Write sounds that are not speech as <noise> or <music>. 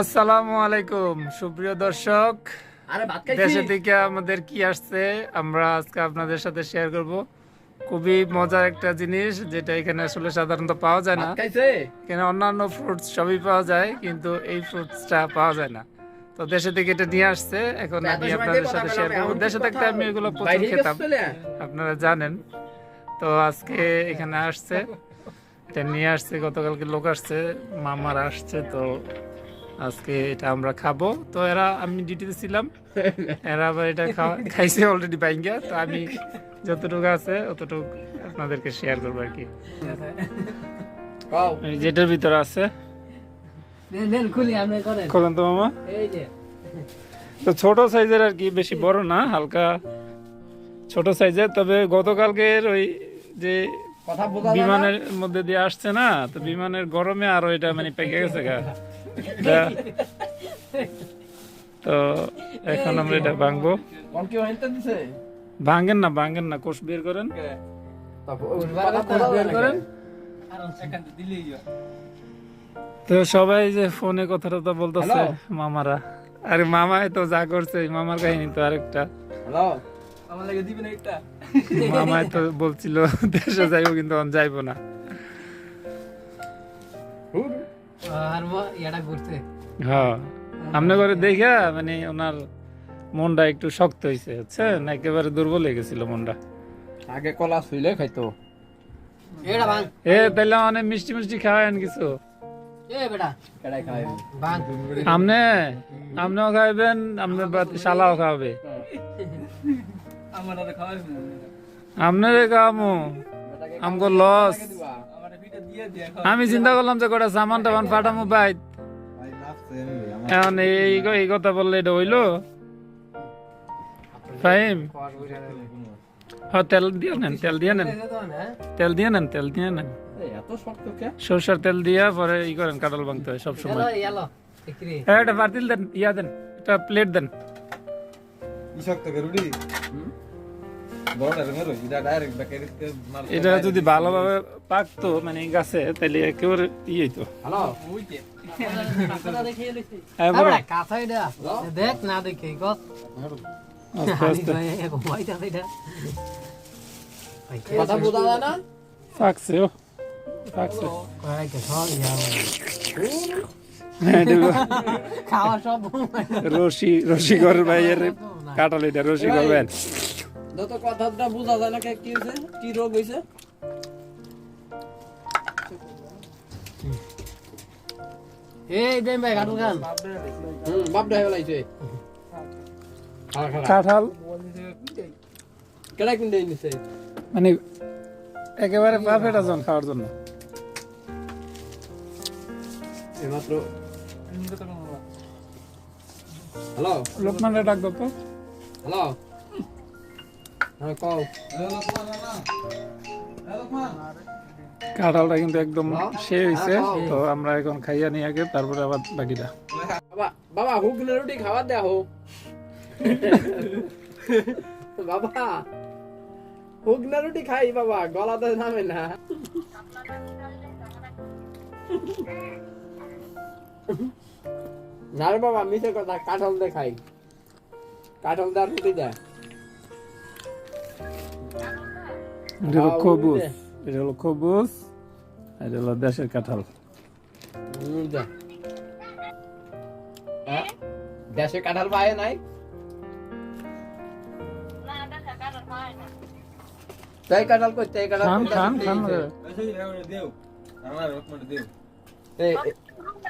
আসসালামু আলাইকুম সুপ্রিয় দর্শক। দেশে থেকে আমাদের কি আসছে আমরা আজকে আপনাদের সাথে শেয়ার করব। খুবই মজার একটা জিনিস যেটা এখানে আসলে সাধারণত পাওয়া যায় না। এখানে অন্যান্য ফ্রুটস সবই পাওয়া যায় কিন্তু এই ফ্রুটসটা পাওয়া যায় না। তো দেশে থেকে এটা নিয়ে আসছে এখন আমি আপনাদের সাথে শেয়ার করব। দেশে থাকতে আমি এগুলো প্রচুর খেতাম আপনারা জানেন। তো আজকে এখানে আসছে এটা নিয়ে আসছে গতকালকে লোক আসছে মামার আসছে তো আজকে এটা আমরা খাব। তো এরা আমি ডিউটিতে ছিলাম। <laughs> এরা আবার এটা খাওয়া খাইছে অলরেডি বাইঙ্গা তো আমি যতটুকু আছে অতটুকু আপনাদেরকে শেয়ার করব আর কি। যেটার ভিতরে আছে। নেন নেন খুলি আপনি করেন। খোলেন তো মামা। তো ছোট সাইজের আর কি বেশি বড় না হালকা ছোট সাইজের। তবে গতকালকের ওই যে? বিমানের মধ্যে দিয়ে আসছে না তো বিমানের গরমে আরও এটা মানে পেকে গেছে গা। তা- তো এখন আমরা এটা ভাঙবো। ভাঙেন না ভাঙেন না কোষ বের করেন। বের তো সবাই যে ফোনে কথা টথা বলতেছে মামারা। আরে মামাই তো যা করছে মামার কাহিনী তো আরেকটা। হ্যালো? আমার লাগে দিবেন একটা? মামাই তো বলছিল দেশে যাইবো কিন্তু যাইবো না। আর মো এটা ঘুরছে হ্যাঁ। আপনি করে দেখা মানে ওনার মনটা একটু শক্ত হয়েছে বুঝছেন? একেবারে দুর্বল হয়ে গেছিল মনটা। আগে কলা শুইলে খাইতো। এ তাহলে অনেক মিষ্টি মিষ্টি খাওয়ায়েন কিছু। এ বেটা। কেডাই খাই ভাঙ আমনে আমনেও খাইবেন আপনার বাতি শালাও খাওয়াবে। আমনে রে খাওয়ামু। আমগো লস। আমি চিন্তা করলাম যে কটা সামান টামান পাঠামু বাইত। এখন এই এই কথা বললে এটা হইল। ফাহিম হ্যাঁ তেল দিয়ে নেন, তেল দিয়ে নেন। তেল দিয়ে নেন, তেল দিয়ে নেন। সরষের তেল দিয়া পরে ই করেন, কাঁঠাল ভাঙতে হয় সবসময় এলো এলো হ্যাঁ একটা পাতিল দেন, ইয়া দেন, একটা প্লেট দেন। বড়টা মেরো এটা যদি ভালোভাবে পাকতো মানে গাছে তাহলে একেবারে ইয়ে তো দেখে হ্যাঁ, দেখ না দেখে পাকছে ও। পাকছে। হ্যাঁ, রশি রশি কাঁঠাল এটা রশি করবেন যত কথাটা বোঝা যায় না কে কি হইছে কি রোগ হইছে এই দেন ভাই কাটুল খান। হুম বাপ দেখাই লাইছে কাঁঠাল। কেডাই কিনতে নিছে মানে একেবারে পারফেক্ট আছেন খাওয়ার জন্য। এইমাত্র। হ্যালো? লোকমানটা ডাক দাও তো। হ্যালো? হ্যাঁ কও। কাঁঠালটা কিন্তু একদম হ্যাঁ? সে হয়েছে হ্যাঁ, তো আমরা এখন খাইয়া নিয়ে আগে তারপরে আবার বাকিটা। বাবা বাবা না রুটি খাওয়া দে হো বাবা হুক রুটি খাই বাবা গলাতে নামে না। না রে বাবা মিশে কথা কাঠল দে খাই। কাঠল দে আর রুটি দে। এটা হলো বুঝলে? এটা হলো আর এটা হলো দেশের কাঁঠাল হুম, দে হ্যাঁ? দেশে কাঁঠাল পায় নাই তাই কাঁঠাল কই তাই কাঁঠাল খান খান খান দেও আমার রকম দেও